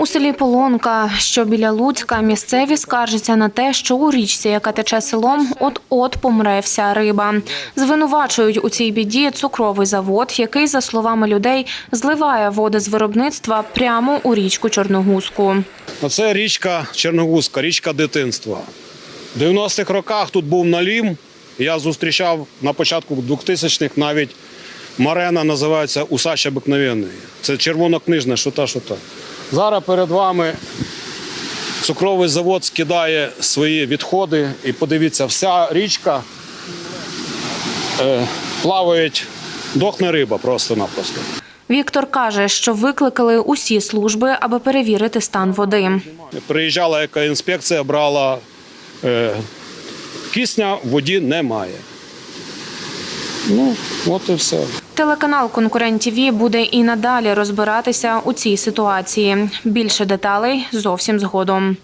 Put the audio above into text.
У селі Полонка, що біля Луцька, місцеві скаржаться на те, що у річці, яка тече селом, от-от помре вся риба. Звинувачують у цій біді цукровий завод, який, за словами людей, зливає води з виробництва прямо у річку Чорногузку. Оце річка Черногузька, річка дитинства. В 90-х роках тут був налім. Я зустрічав на початку 2000-х навіть марена називається Усач обикновенний. Це червонокнижне, що та, що та. Зараз перед вами цукровий завод скидає свої відходи. І подивіться, вся річка е, плаває, дохне риба просто-напросто. Віктор каже, що викликали усі служби, аби перевірити стан води. Приїжджала екоінспекція, брала е, кисня в воді немає. Ну, от і все. Телеканал Конкурент ТІВІ буде і надалі розбиратися у цій ситуації. Більше деталей зовсім згодом.